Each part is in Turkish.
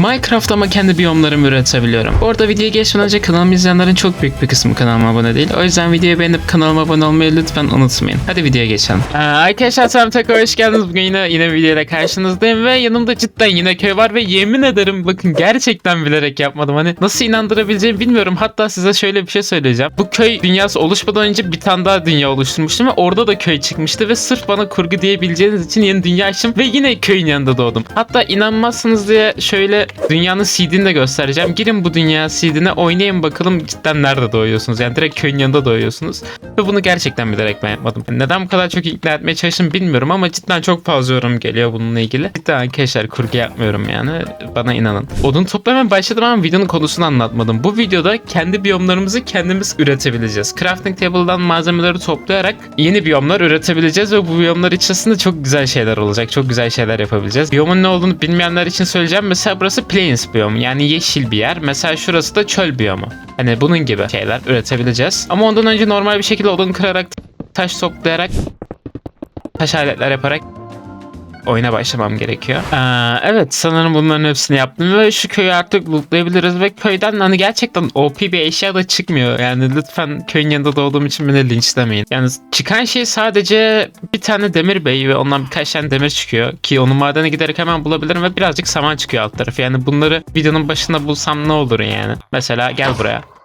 Minecraft ama kendi biyomlarımı üretebiliyorum. Bu arada videoya geçmeden önce kanalımı izleyenlerin çok büyük bir kısmı kanalıma abone değil. O yüzden videoyu beğenip kanalıma abone olmayı lütfen unutmayın. Hadi videoya geçelim. Ee, arkadaşlar selam tekrar hoş geldiniz. Bugün yine yine videoyla karşınızdayım ve yanımda cidden yine köy var ve yemin ederim bakın gerçekten bilerek yapmadım. Hani nasıl inandırabileceğimi bilmiyorum. Hatta size şöyle bir şey söyleyeceğim. Bu köy dünyası oluşmadan önce bir tane daha dünya oluşturmuştum ve orada da köy çıkmıştı ve sırf bana kurgu diyebileceğiniz için yeni dünya açtım ve yine köyün yanında doğdum. Hatta inanmazsınız diye şöyle dünyanın seedini de göstereceğim. Girin bu dünya seedine oynayın bakalım cidden nerede doğuyorsunuz. Yani direkt köyün yanında doğuyorsunuz. Ve bunu gerçekten bilerek ben yapmadım. Neden bu kadar çok ikna etmeye çalıştım bilmiyorum ama cidden çok fazla yorum geliyor bununla ilgili. Cidden arkadaşlar kurgu yapmıyorum yani. Bana inanın. Odun toplamaya başladım ama videonun konusunu anlatmadım. Bu videoda kendi biyomlarımızı kendimiz üretebileceğiz. Crafting table'dan malzemeleri toplayarak yeni biyomlar üretebileceğiz ve bu biyomlar içerisinde çok güzel şeyler olacak. Çok güzel şeyler yapabileceğiz. Biyomun ne olduğunu bilmeyenler için söyleyeceğim. Mesela burası Plains biyomu yani yeşil bir yer. Mesela şurası da çöl biyomu. Hani bunun gibi şeyler üretebileceğiz. Ama ondan önce normal bir şekilde odun kırarak, taş toplayarak, taş aletler yaparak oyuna başlamam gerekiyor. Ee, evet sanırım bunların hepsini yaptım ve şu köyü artık lootlayabiliriz ve köyden hani gerçekten OP bir eşya da çıkmıyor. Yani lütfen köyün yanında doğduğum için beni linçlemeyin. Yani çıkan şey sadece bir tane demir bey ve ondan birkaç tane demir çıkıyor ki onu madene giderek hemen bulabilirim ve birazcık saman çıkıyor alt tarafı. Yani bunları videonun başında bulsam ne olur yani. Mesela gel buraya.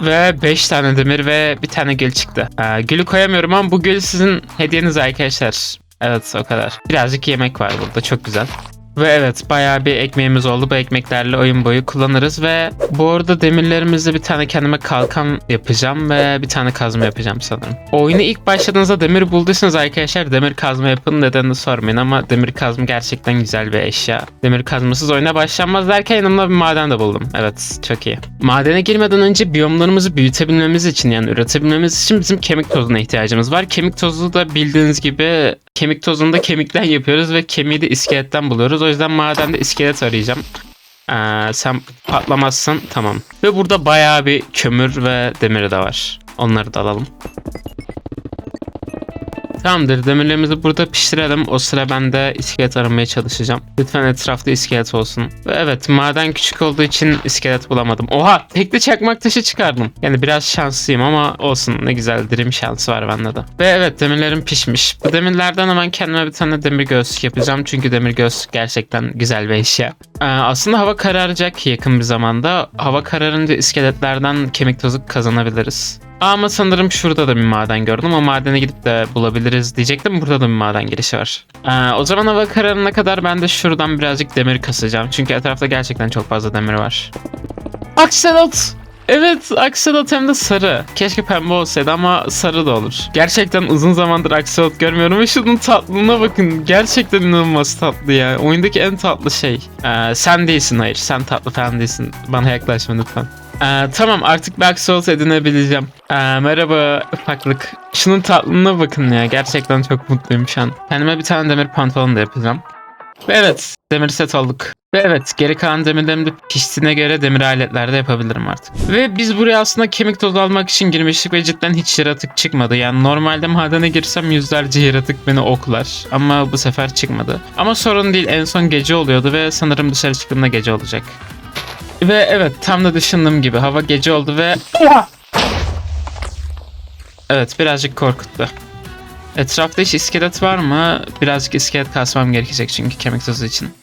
Ve 5 tane demir ve bir tane gül çıktı. Ee, gülü koyamıyorum ama bu gül sizin hediyeniz arkadaşlar. Evet o kadar. Birazcık yemek var burada çok güzel. Ve evet bayağı bir ekmeğimiz oldu. Bu ekmeklerle oyun boyu kullanırız ve bu arada demirlerimizle bir tane kendime kalkan yapacağım ve bir tane kazma yapacağım sanırım. Oyunu ilk başladığınızda demir bulduysanız arkadaşlar demir kazma yapın nedenini sormayın ama demir kazma gerçekten güzel bir eşya. Demir kazmasız oyuna başlanmaz derken yanımda bir maden de buldum. Evet çok iyi. Madene girmeden önce biyomlarımızı büyütebilmemiz için yani üretebilmemiz için bizim kemik tozuna ihtiyacımız var. Kemik tozu da bildiğiniz gibi kemik tozunu da kemikten yapıyoruz ve kemiği de iskeletten buluyoruz. O yüzden madende iskelet arayacağım. Ee, sen patlamazsın tamam. Ve burada bayağı bir kömür ve demir de var. Onları da alalım. Tamamdır demirlerimizi burada pişirelim. O sıra ben de iskelet aramaya çalışacağım. Lütfen etrafta iskelet olsun. Ve evet maden küçük olduğu için iskelet bulamadım. Oha tekli çakmak taşı çıkardım. Yani biraz şanslıyım ama olsun ne güzel dirim şansı var bende de. Ve evet demirlerim pişmiş. Bu demirlerden hemen kendime bir tane demir göğüslük yapacağım. Çünkü demir göğüslük gerçekten güzel bir eşya. Ee, aslında hava kararacak yakın bir zamanda. Hava kararınca iskeletlerden kemik tozu kazanabiliriz. Ama sanırım şurada da bir maden gördüm. O madene gidip de bulabiliriz diyecektim. Burada da bir maden girişi var. Ee, o zaman hava kararına kadar ben de şuradan birazcık demir kasacağım. Çünkü etrafta gerçekten çok fazla demir var. Akselot! Evet akselot hem de sarı. Keşke pembe olsaydı ama sarı da olur. Gerçekten uzun zamandır akselot görmüyorum ve şunun tatlılığına bakın. Gerçekten inanılmaz tatlı ya. Oyundaki en tatlı şey. Ee, sen değilsin hayır. Sen tatlı falan değilsin. Bana yaklaşma lütfen. Ee, tamam artık bir aksolot edinebileceğim. Ee, merhaba ufaklık. Şunun tatlılığına bakın ya. Gerçekten çok mutluyum şu an. Kendime bir tane demir pantolon da yapacağım. Ve evet demir set olduk. Ve evet geri kalan demirlerimi de piştiğine göre demir aletler de yapabilirim artık. Ve biz buraya aslında kemik tozu almak için girmiştik ve cidden hiç yaratık çıkmadı. Yani normalde madene girsem yüzlerce yaratık beni oklar. Ama bu sefer çıkmadı. Ama sorun değil en son gece oluyordu ve sanırım dışarı çıktığımda gece olacak. Ve evet tam da düşündüğüm gibi hava gece oldu ve... Evet birazcık korkuttu. Etrafta hiç iskelet var mı? Birazcık iskelet kasmam gerekecek çünkü kemik tozu için.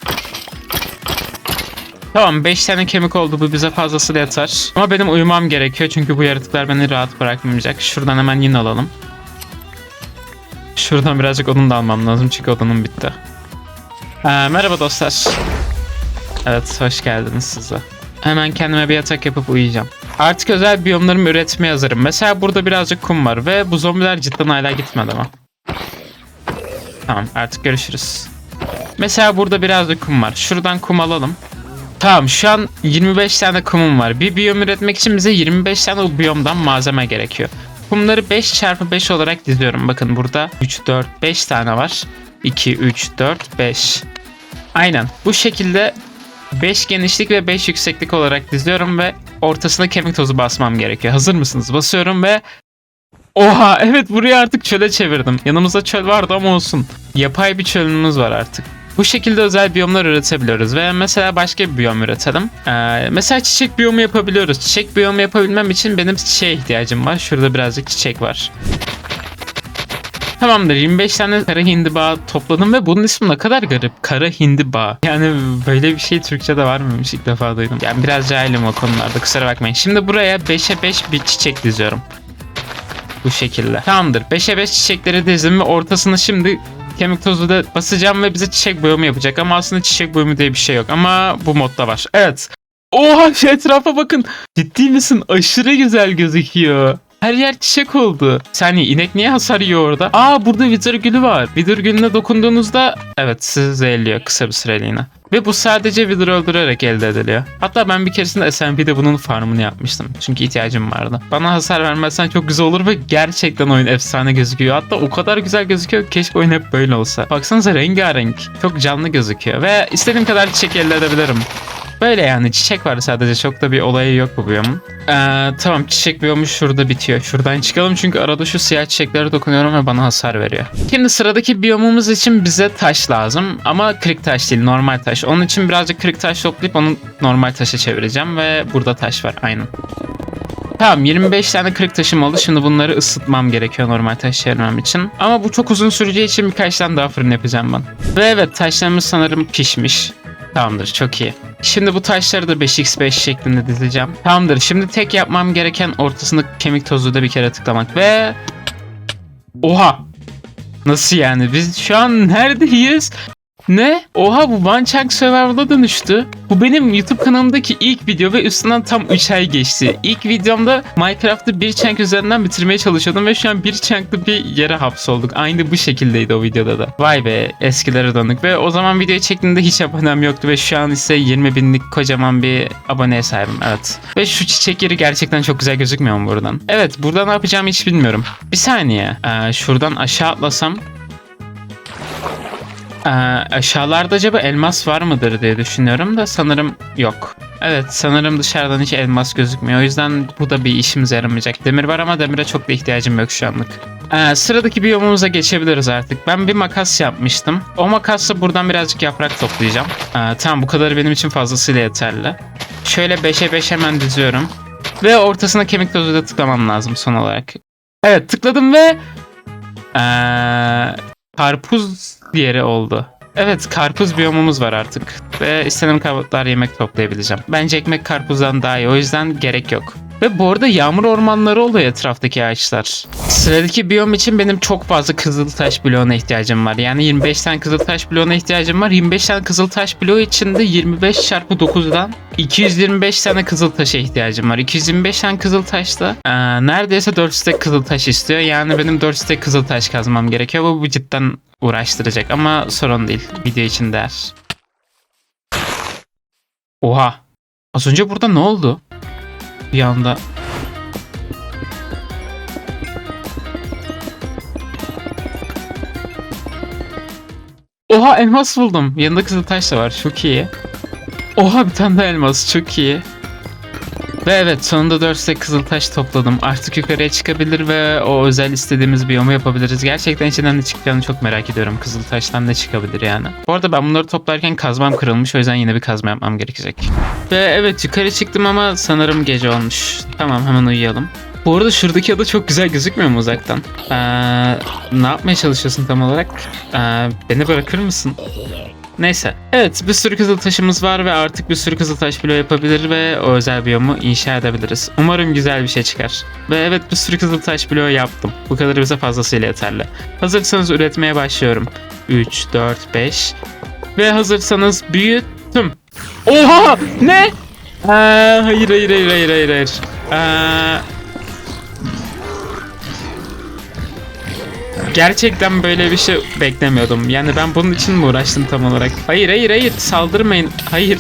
Tamam 5 tane kemik oldu bu bize fazlasıyla yeter. Ama benim uyumam gerekiyor çünkü bu yaratıklar beni rahat bırakmayacak. Şuradan hemen yine alalım. Şuradan birazcık odun da almam lazım çünkü odunum bitti. Ee, merhaba dostlar. Evet hoş geldiniz size. Hemen kendime bir yatak yapıp uyuyacağım. Artık özel biyomlarımı üretmeye hazırım. Mesela burada birazcık kum var ve bu zombiler cidden hala gitmedi ama. Tamam artık görüşürüz. Mesela burada birazcık kum var. Şuradan kum alalım. Tamam şu an 25 tane kumum var. Bir biyom üretmek için bize 25 tane o biyomdan malzeme gerekiyor. Kumları 5 çarpı 5 olarak diziyorum. Bakın burada 3, 4, 5 tane var. 2, 3, 4, 5. Aynen bu şekilde 5 genişlik ve 5 yükseklik olarak diziyorum ve ortasına kemik tozu basmam gerekiyor. Hazır mısınız? Basıyorum ve Oha evet burayı artık çöle çevirdim. Yanımızda çöl vardı ama olsun. Yapay bir çölümüz var artık. Bu şekilde özel biyomlar üretebiliyoruz ve mesela başka bir biyom üretelim. Ee, mesela çiçek biyomu yapabiliyoruz. Çiçek biyomu yapabilmem için benim çiçeğe ihtiyacım var. Şurada birazcık çiçek var. Tamamdır 25 tane kara hindiba topladım ve bunun ismi ne kadar garip. Kara hindiba. Yani böyle bir şey Türkçe'de var mıymış ilk defa duydum. Yani biraz cahilim o konularda kusura bakmayın. Şimdi buraya 5'e 5 bir çiçek diziyorum. Bu şekilde. Tamamdır 5'e 5 çiçekleri dizdim ve ortasına şimdi kemik tozu da basacağım ve bize çiçek boyumu yapacak. Ama aslında çiçek boyumu diye bir şey yok. Ama bu modda var. Evet. Oha şu etrafa bakın. Ciddi misin? Aşırı güzel gözüküyor. Her yer çiçek oldu. Saniye inek niye hasar yiyor orada? Aa burada Wither gülü var. Wither gülüne dokunduğunuzda evet sizi zehirliyor kısa bir süreliğine. Ve bu sadece Wither öldürerek elde ediliyor. Hatta ben bir keresinde SMP'de bunun farmını yapmıştım. Çünkü ihtiyacım vardı. Bana hasar vermezsen çok güzel olur ve gerçekten oyun efsane gözüküyor. Hatta o kadar güzel gözüküyor keşke oyun hep böyle olsa. Baksanıza rengarenk. Çok canlı gözüküyor. Ve istediğim kadar çiçek elde edebilirim. Böyle yani çiçek var sadece çok da bir olayı yok bu biyomun. Ee, tamam çiçek biyomu şurada bitiyor. Şuradan çıkalım çünkü arada şu siyah çiçeklere dokunuyorum ve bana hasar veriyor. Şimdi sıradaki biyomumuz için bize taş lazım ama kırık taş değil normal taş. Onun için birazcık kırık taş toplayıp onu normal taşa çevireceğim ve burada taş var aynen. Tamam 25 tane kırık taşım oldu. Şimdi bunları ısıtmam gerekiyor normal taş çevirmem için. Ama bu çok uzun süreceği için birkaç tane daha fırın yapacağım ben. Ve evet taşlarımız sanırım pişmiş. Tamamdır çok iyi. Şimdi bu taşları da 5x5 şeklinde dizeceğim. Tamamdır. Şimdi tek yapmam gereken ortasını kemik tozu da bir kere tıklamak ve... Oha! Nasıl yani? Biz şu an neredeyiz? Ne? Oha bu One Chunk Survival'a dönüştü. Bu benim YouTube kanalımdaki ilk video ve üstünden tam 3 ay geçti. İlk videomda Minecraft'ı bir chunk üzerinden bitirmeye çalışıyordum ve şu an bir chunk'lı bir yere hapsolduk. Aynı bu şekildeydi o videoda da. Vay be eskilere döndük ve o zaman videoyu çektiğimde hiç abonem yoktu ve şu an ise 20 binlik kocaman bir aboneye sahibim. Evet. Ve şu çiçek yeri gerçekten çok güzel gözükmüyor mu buradan? Evet burada ne yapacağımı hiç bilmiyorum. Bir saniye. Ee, şuradan aşağı atlasam ee, aşağılarda acaba elmas var mıdır diye düşünüyorum da sanırım yok. Evet sanırım dışarıdan hiç elmas gözükmüyor. O yüzden bu da bir işimize yaramayacak. Demir var ama demire çok da ihtiyacım yok şu anlık. Ee, sıradaki biyomumuza geçebiliriz artık. Ben bir makas yapmıştım. O makasla buradan birazcık yaprak toplayacağım. Ee, tamam bu kadarı benim için fazlasıyla yeterli. Şöyle 5'e 5 hemen diziyorum. Ve ortasına kemik tozu da tıklamam lazım son olarak. Evet tıkladım ve... Ee, karpuz yeri oldu. Evet karpuz biyomumuz var artık. Ve istediğim kadar yemek toplayabileceğim. Bence ekmek karpuzdan daha iyi o yüzden gerek yok. Ve bu arada yağmur ormanları oluyor etraftaki ağaçlar. Sıradaki biyom için benim çok fazla kızıltaş bloğuna ihtiyacım var. Yani 25 tane kızıltaş bloğuna ihtiyacım var. 25 tane kızıltaş bloğu için de 25 çarpı 9'dan 225 tane kızıltaşa ihtiyacım var. 225 tane kızıltaş da ee, neredeyse 4 stack kızıltaş istiyor. Yani benim 4 stack kızıltaş kazmam gerekiyor. Bu, bu cidden uğraştıracak ama sorun değil. Video için değer. Oha. Az önce burada ne oldu? Bir anda Oha elmas buldum. Yanında kızıltaş da var. Çok iyi. Oha bir tane daha elmas. Çok iyi. Ve evet sonunda 4 stack kızıltaş topladım. Artık yukarıya çıkabilir ve o özel istediğimiz biyomu yapabiliriz. Gerçekten içinden ne çıkacağını çok merak ediyorum. Kızıltaştan ne çıkabilir yani. Bu arada ben bunları toplarken kazmam kırılmış. O yüzden yine bir kazma yapmam gerekecek. Ve evet yukarı çıktım ama sanırım gece olmuş. Tamam hemen uyuyalım. Bu arada şuradaki ada çok güzel gözükmüyor mu uzaktan? Ee, ne yapmaya çalışıyorsun tam olarak? Ee, beni bırakır mısın? Neyse. Evet bir sürü kızıl taşımız var ve artık bir sürü kızıl taş bloğu yapabilir ve o özel biyomu inşa edebiliriz. Umarım güzel bir şey çıkar. Ve evet bir sürü kızıl taş bloğu yaptım. Bu kadarı bize fazlasıyla yeterli. Hazırsanız üretmeye başlıyorum. 3, 4, 5. Ve hazırsanız büyüttüm. Oha! Ne? Ee, hayır hayır hayır hayır hayır. Ee, Gerçekten böyle bir şey beklemiyordum. Yani ben bunun için mi uğraştım tam olarak? Hayır hayır hayır saldırmayın. Hayır.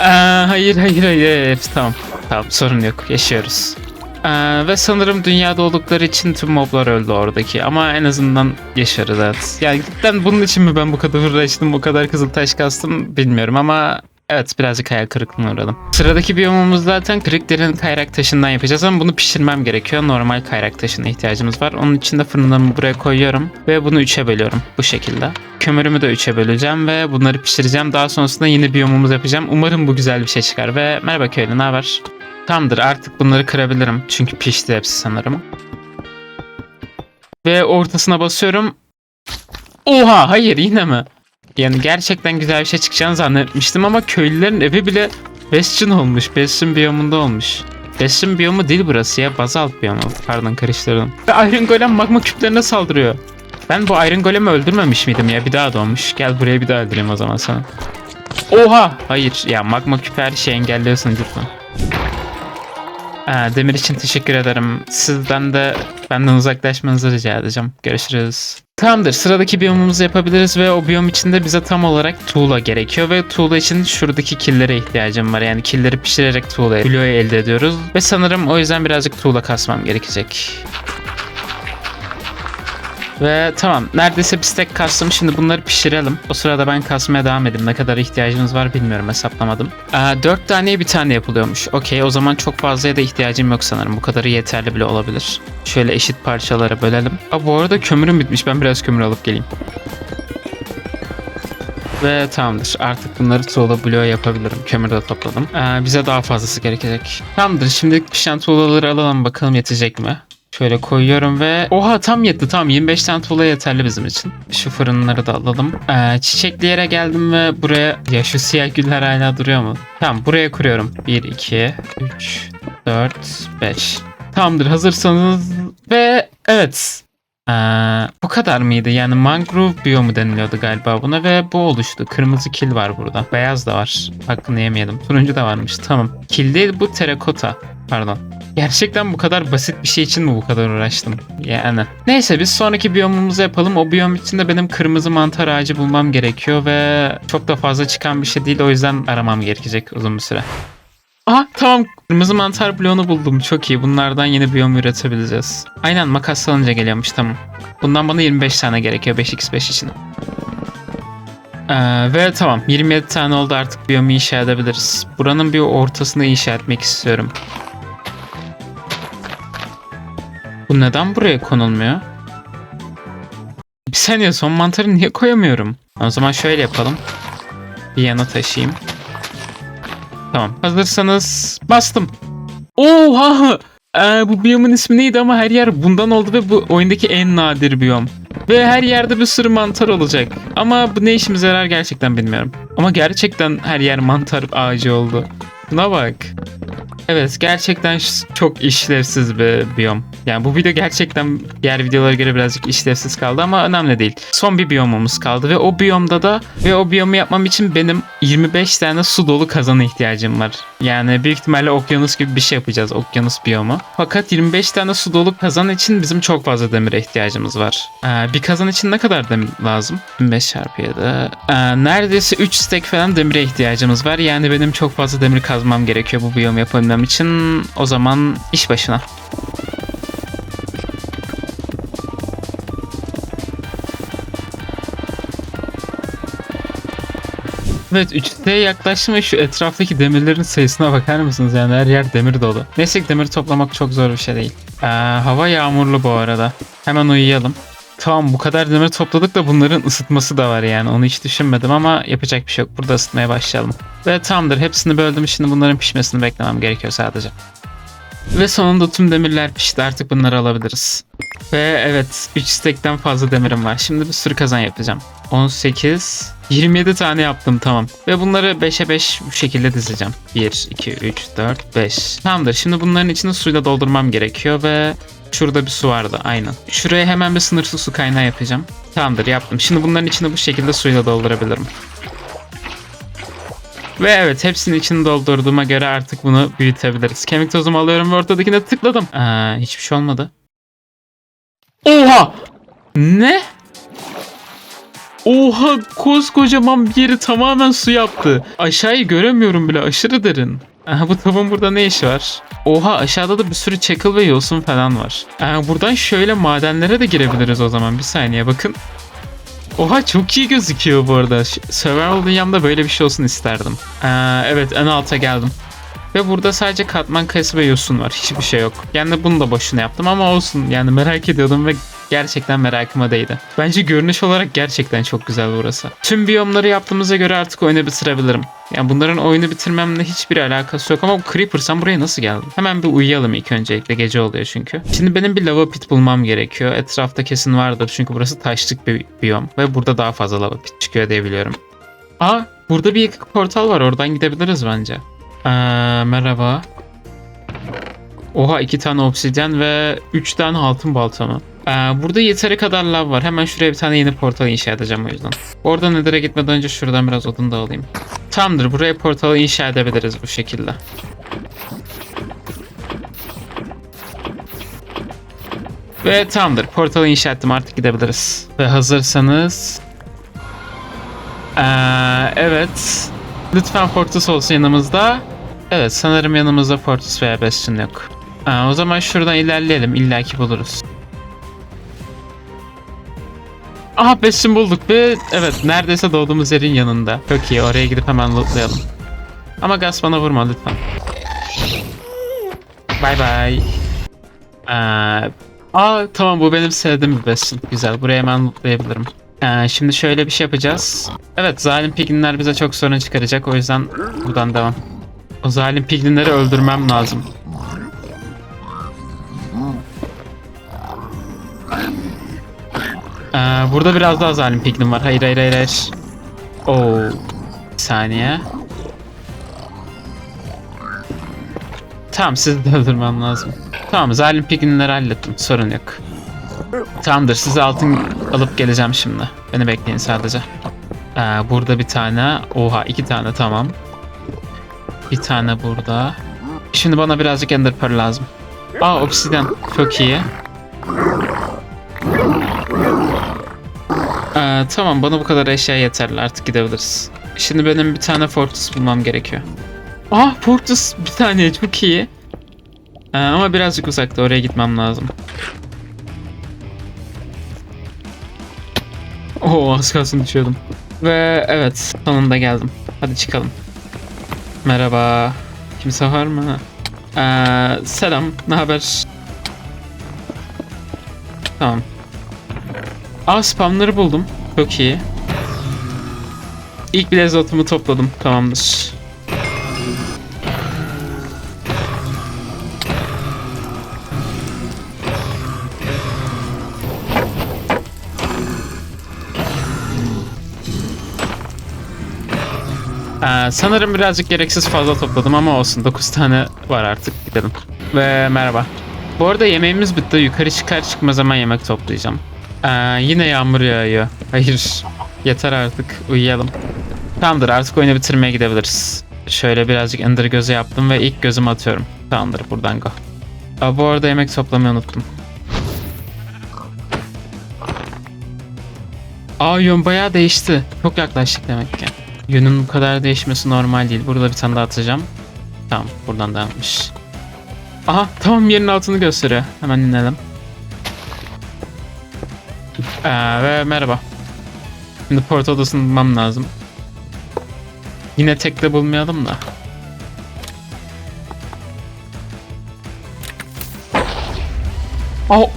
Aa, hayır hayır hayır. Tamam. Tamam sorun yok. Yaşıyoruz. Aa, ve sanırım dünyada oldukları için tüm moblar öldü oradaki. Ama en azından yaşarız evet. Yani cidden bunun için mi ben bu kadar uğraştım, bu kadar kızıl taş kastım bilmiyorum ama Evet birazcık hayal kırıklığına uğradım. Sıradaki biyomumuz zaten kırık derin kayrak taşından yapacağız ama bunu pişirmem gerekiyor. Normal kayrak taşına ihtiyacımız var. Onun için de fırınlarımı buraya koyuyorum ve bunu üçe bölüyorum bu şekilde. Kömürümü de üçe böleceğim ve bunları pişireceğim. Daha sonrasında yine biyomumuzu yapacağım. Umarım bu güzel bir şey çıkar ve merhaba köylü ne haber? Tamamdır artık bunları kırabilirim. Çünkü pişti hepsi sanırım. Ve ortasına basıyorum. Oha hayır yine mi? Yani gerçekten güzel bir şey çıkacağını zannetmiştim ama köylülerin evi bile Bastion olmuş. Bastion biyomunda olmuş. Bastion biyomu değil burası ya. Bazalt biyomu. Pardon karıştırdım. Ve Iron Golem magma küplerine saldırıyor. Ben bu Iron Golem'i öldürmemiş miydim ya? Bir daha doğmuş. Gel buraya bir daha öldüreyim o zaman sana. Oha! Hayır ya magma küpü her şeyi engelliyorsun lütfen. Aa, demir için teşekkür ederim. Sizden de benden uzaklaşmanızı rica edeceğim. Görüşürüz. Tamamdır. Sıradaki biyomumuzu yapabiliriz ve o biyom içinde bize tam olarak tuğla gerekiyor ve tuğla için şuradaki killere ihtiyacım var. Yani killeri pişirerek tuğla bloğu elde ediyoruz ve sanırım o yüzden birazcık tuğla kasmam gerekecek. Ve tamam neredeyse bir stack kastım. Şimdi bunları pişirelim. O sırada ben kasmaya devam edeyim. Ne kadar ihtiyacımız var bilmiyorum hesaplamadım. Aa, 4 taneye bir tane yapılıyormuş. Okey o zaman çok fazlaya da ihtiyacım yok sanırım. Bu kadarı yeterli bile olabilir. Şöyle eşit parçalara bölelim. Aa, bu arada kömürüm bitmiş. Ben biraz kömür alıp geleyim. Ve tamamdır. Artık bunları tuğla bloğu yapabilirim. Kömür de topladım. Ee, bize daha fazlası gerekecek. Tamamdır. Şimdi pişen tuğlaları alalım bakalım yetecek mi? Şöyle koyuyorum ve oha tam yetti tamam 25 tane tuğla yeterli bizim için. Şu fırınları da alalım. Ee, çiçekli yere geldim ve buraya ya şu siyah güller hala duruyor mu? Tamam buraya kuruyorum. 1 2 3 4 5. Tamamdır hazırsanız ve evet ee, bu kadar mıydı? Yani mangrove biyomu deniliyordu galiba buna ve bu oluştu. Kırmızı kil var burada. Beyaz da var. Hakkını yemeyelim. Turuncu da varmış. Tamam. Kil değil bu terakota. Pardon. Gerçekten bu kadar basit bir şey için mi bu kadar uğraştım? Yani. Neyse biz sonraki biyomumuzu yapalım. O biyom içinde benim kırmızı mantar ağacı bulmam gerekiyor ve çok da fazla çıkan bir şey değil. O yüzden aramam gerekecek uzun bir süre. Aha tamam kırmızı mantar bloğunu buldum. Çok iyi. Bunlardan yeni biyom üretebileceğiz. Aynen makas alınca geliyormuş tamam. Bundan bana 25 tane gerekiyor 5x5 için. Ee, ve tamam 27 tane oldu artık biyomu inşa edebiliriz. Buranın bir ortasını inşa etmek istiyorum. Bu neden buraya konulmuyor? Bir saniye son mantarı niye koyamıyorum? O zaman şöyle yapalım. Bir yana taşıyayım. Tamam. Hazırsanız bastım. Oha! Ee, bu biyomun ismi neydi ama her yer bundan oldu ve bu oyundaki en nadir biyom. Ve her yerde bir sürü mantar olacak. Ama bu ne işimize yarar gerçekten bilmiyorum. Ama gerçekten her yer mantar ağacı oldu. Buna bak. Evet gerçekten çok işlevsiz bir biyom. Yani bu video gerçekten diğer videolara göre birazcık işlevsiz kaldı ama önemli değil. Son bir biyomumuz kaldı ve o biyomda da ve o biyomu yapmam için benim 25 tane su dolu kazana ihtiyacım var. Yani büyük ihtimalle okyanus gibi bir şey yapacağız okyanus biyomu. Fakat 25 tane su dolu kazan için bizim çok fazla demire ihtiyacımız var. Ee, bir kazan için ne kadar demir lazım? 25 çarpı 7. Ee, neredeyse 3 stack falan demire ihtiyacımız var. Yani benim çok fazla demir kazmam gerekiyor bu biyomu yapabilmem için. O zaman iş başına. Evet 3D'ye yaklaştım ve şu etraftaki demirlerin sayısına bakar mısınız? Yani her yer demir dolu. Neyse demir toplamak çok zor bir şey değil. Ee, hava yağmurlu bu arada. Hemen uyuyalım. Tamam bu kadar demir topladık da bunların ısıtması da var yani. Onu hiç düşünmedim ama yapacak bir şey yok. Burada ısıtmaya başlayalım. Ve tamamdır hepsini böldüm. Şimdi bunların pişmesini beklemem gerekiyor sadece. Ve sonunda tüm demirler pişti. Artık bunları alabiliriz. Ve evet 3 stack'ten fazla demirim var. Şimdi bir sürü kazan yapacağım. 18, 27 tane yaptım tamam. Ve bunları 5'e 5 bu şekilde dizeceğim. 1, 2, 3, 4, 5. Tamamdır. Şimdi bunların içini suyla doldurmam gerekiyor ve şurada bir su vardı aynen. Şuraya hemen bir sınırsız su kaynağı yapacağım. Tamamdır yaptım. Şimdi bunların içini bu şekilde suyla doldurabilirim. Ve evet hepsinin içini doldurduğuma göre artık bunu büyütebiliriz. Kemik tozumu alıyorum ve ortadakine tıkladım. Aa, hiçbir şey olmadı. Oha! Ne? Oha koskocaman bir yeri tamamen su yaptı. Aşağıyı göremiyorum bile aşırı derin. Bu tavuğun burada ne işi var? Oha aşağıda da bir sürü çakıl ve yosun falan var. Aha, buradan şöyle madenlere de girebiliriz o zaman. Bir saniye bakın. Oha çok iyi gözüküyor bu arada. Survival Dünyamda böyle bir şey olsun isterdim. Ee, evet en alta geldim. Ve burada sadece katman kayısı ve yosun var. Hiçbir şey yok. Yani bunu da boşuna yaptım ama olsun. Yani merak ediyordum ve gerçekten merakıma değdi. Bence görünüş olarak gerçekten çok güzel burası. Tüm biyomları yaptığımıza göre artık oyunu bitirebilirim. Yani bunların oyunu bitirmemle hiçbir alakası yok ama bu Creeper sen buraya nasıl geldin? Hemen bir uyuyalım ilk öncelikle gece oluyor çünkü. Şimdi benim bir lava pit bulmam gerekiyor. Etrafta kesin vardır çünkü burası taşlık bir biyom ve burada daha fazla lava pit çıkıyor diye biliyorum. Aa burada bir yıkık portal var oradan gidebiliriz bence. Ee, merhaba. Oha iki tane obsidyen ve üç tane altın balta mı? Ee, burada yeteri kadar lav var. Hemen şuraya bir tane yeni portal inşa edeceğim o yüzden. Orada Nether'e gitmeden önce şuradan biraz odun da alayım. Tamamdır. Buraya portalı inşa edebiliriz bu şekilde. Ve tamamdır. Portalı inşa ettim. Artık gidebiliriz. Ve hazırsanız... Ee, evet. Lütfen Fortus olsun yanımızda. Evet sanırım yanımızda Fortus veya Bastion yok. Ee, o zaman şuradan ilerleyelim. İlla ki buluruz. Aha Bastion bulduk ve evet neredeyse doğduğumuz yerin yanında. Çok iyi oraya gidip hemen lootlayalım. Ama gaz bana vurma lütfen. Bye bye. Ee, aa tamam bu benim sevdiğim bir Bastion. Güzel buraya hemen lootlayabilirim. Ee, şimdi şöyle bir şey yapacağız. Evet zalim piglinler bize çok sorun çıkaracak o yüzden buradan devam. O zalim piglinleri öldürmem lazım. Ee, burada biraz daha zalim piglin var. Hayır hayır hayır hayır. Oo. Bir saniye. Tamam sizi de öldürmem lazım. Tamam zalim piglinleri hallettim. Sorun yok. Tamamdır size altın alıp geleceğim şimdi. Beni bekleyin sadece. Ee, burada bir tane. Oha iki tane tamam. Bir tane burada. Şimdi bana birazcık ender pearl lazım. Aa obsidian çok iyi. Ee, tamam bana bu kadar eşya yeterli artık gidebiliriz. Şimdi benim bir tane fortress bulmam gerekiyor. Aa fortress bir tane çok iyi. Ee, ama birazcık uzakta oraya gitmem lazım. Oo az kalsın düşüyordum. Ve evet sonunda geldim. Hadi çıkalım. Merhaba. Kimse var mı? Ee, selam. Ne haber? Tamam. Aa spamları buldum. Çok iyi. İlk blaze otumu topladım. Tamamdır. Ee, sanırım birazcık gereksiz fazla topladım ama olsun. 9 tane var artık. Gidelim. Ve merhaba. Bu arada yemeğimiz bitti. Yukarı çıkar çıkmaz hemen yemek toplayacağım. Ee, yine yağmur yağıyor. Hayır. Yeter artık. Uyuyalım. Tamamdır artık oyunu bitirmeye gidebiliriz. Şöyle birazcık ender gözü yaptım ve ilk gözümü atıyorum. Tamamdır buradan go. Aa, bu arada yemek toplamayı unuttum. Aa yön bayağı değişti. Çok yaklaştık demek ki. Yönün bu kadar değişmesi normal değil. Burada bir tane daha atacağım. Tamam buradan devam.mış. Aha tamam yerin altını gösteriyor. Hemen inelim. Ee, ve merhaba. Şimdi port odasını bulmam lazım. Yine tekle bulmayalım da. Oh.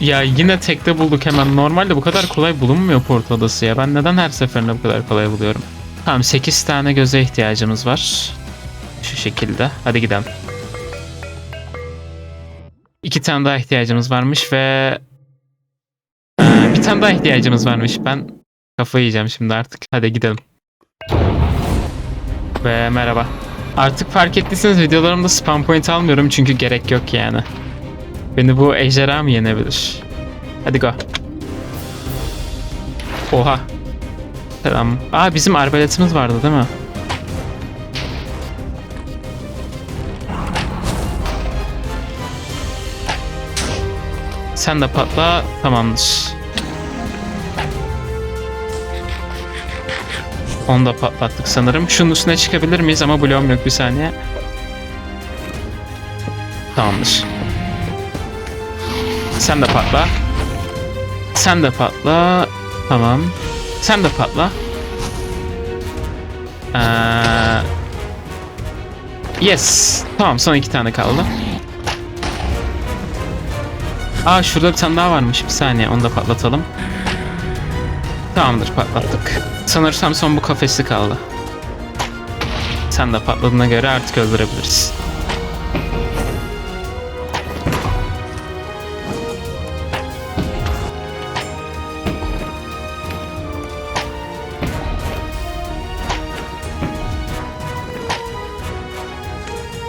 Ya yine tekte bulduk hemen. Normalde bu kadar kolay bulunmuyor port odası ya. Ben neden her seferinde bu kadar kolay buluyorum? Tamam 8 tane göze ihtiyacımız var. Şu şekilde. Hadi gidelim. İki tane daha ihtiyacımız varmış ve tane daha ihtiyacımız varmış. Ben kafayı yiyeceğim şimdi artık. Hadi gidelim. Ve merhaba. Artık fark ettiyseniz videolarımda spam point almıyorum çünkü gerek yok yani. Beni bu ejderha mı yenebilir? Hadi go. Oha. Selam. Aa bizim arbaletimiz vardı değil mi? Sen de patla. Tamamdır. Onu da patlattık sanırım. Şunun üstüne çıkabilir miyiz ama bloğum yok bir saniye. Tamamdır. Sen de patla. Sen de patla. Tamam. Sen de patla. Ee, yes. Tamam son iki tane kaldı. Aa şurada bir tane daha varmış. Bir saniye onu da patlatalım. Tamamdır patlattık. Sanırsam son bu kafesi kaldı. Sen de patladığına göre artık öldürebiliriz.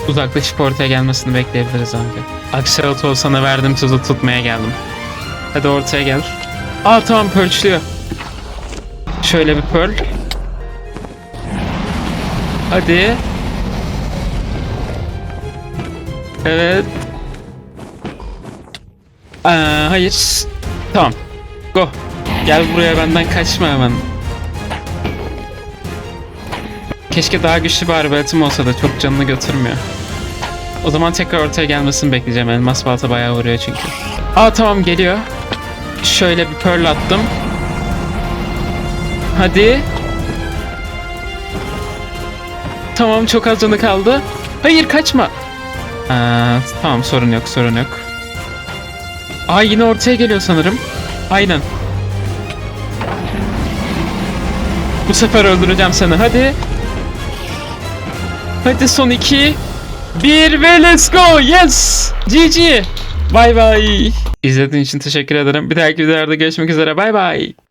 Uzaklaşıp ortaya gelmesini bekleyebiliriz abi. Akşarat olsana verdim tuzu tutmaya geldim. Hadi ortaya gel. Aa tamam pörçlüyor. Şöyle bir pearl. Hadi. Evet. Aa, hayır. Tamam. Go. Gel buraya benden kaçma hemen. Keşke daha güçlü bir arbaletim olsa da çok canını götürmüyor. O zaman tekrar ortaya gelmesini bekleyeceğim. Elmas balta bayağı vuruyor çünkü. Aa tamam geliyor. Şöyle bir pearl attım. Hadi. Tamam çok az canı kaldı. Hayır kaçma. Aa, tamam sorun yok sorun yok. Aa yine ortaya geliyor sanırım. Aynen. Bu sefer öldüreceğim seni hadi. Hadi son iki. Bir ve let's go. Yes. GG. Bye bye. İzlediğin için teşekkür ederim. Bir dahaki videolarda görüşmek üzere. Bye bye.